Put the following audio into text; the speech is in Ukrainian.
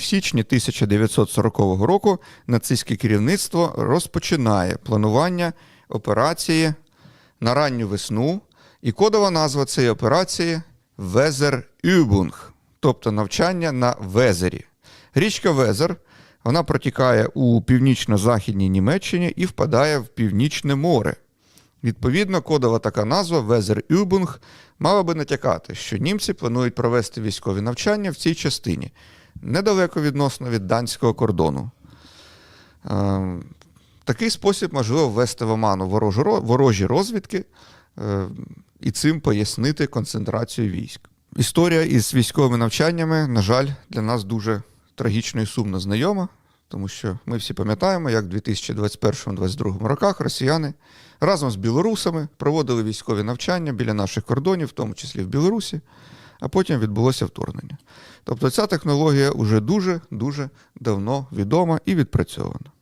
В січні 1940 року нацистське керівництво розпочинає планування операції на ранню весну, і кодова назва цієї операції Везер-Übung, тобто навчання на Везері. Річка Везер вона протікає у північно-західній Німеччині і впадає в Північне море. Відповідно, кодова така назва Везер-Übung мала би натякати, що німці планують провести військові навчання в цій частині, недалеко відносно від данського кордону. Е, такий спосіб можливо ввести в оману ворожі розвідки е, і цим пояснити концентрацію військ. Історія із військовими навчаннями, на жаль, для нас дуже трагічно і сумно знайома, тому що ми всі пам'ятаємо, як в 2021-2022 роках росіяни разом з білорусами проводили військові навчання біля наших кордонів, в тому числі в Білорусі, а потім відбулося вторгнення. Тобто ця технологія вже дуже-дуже давно відома і відпрацьована.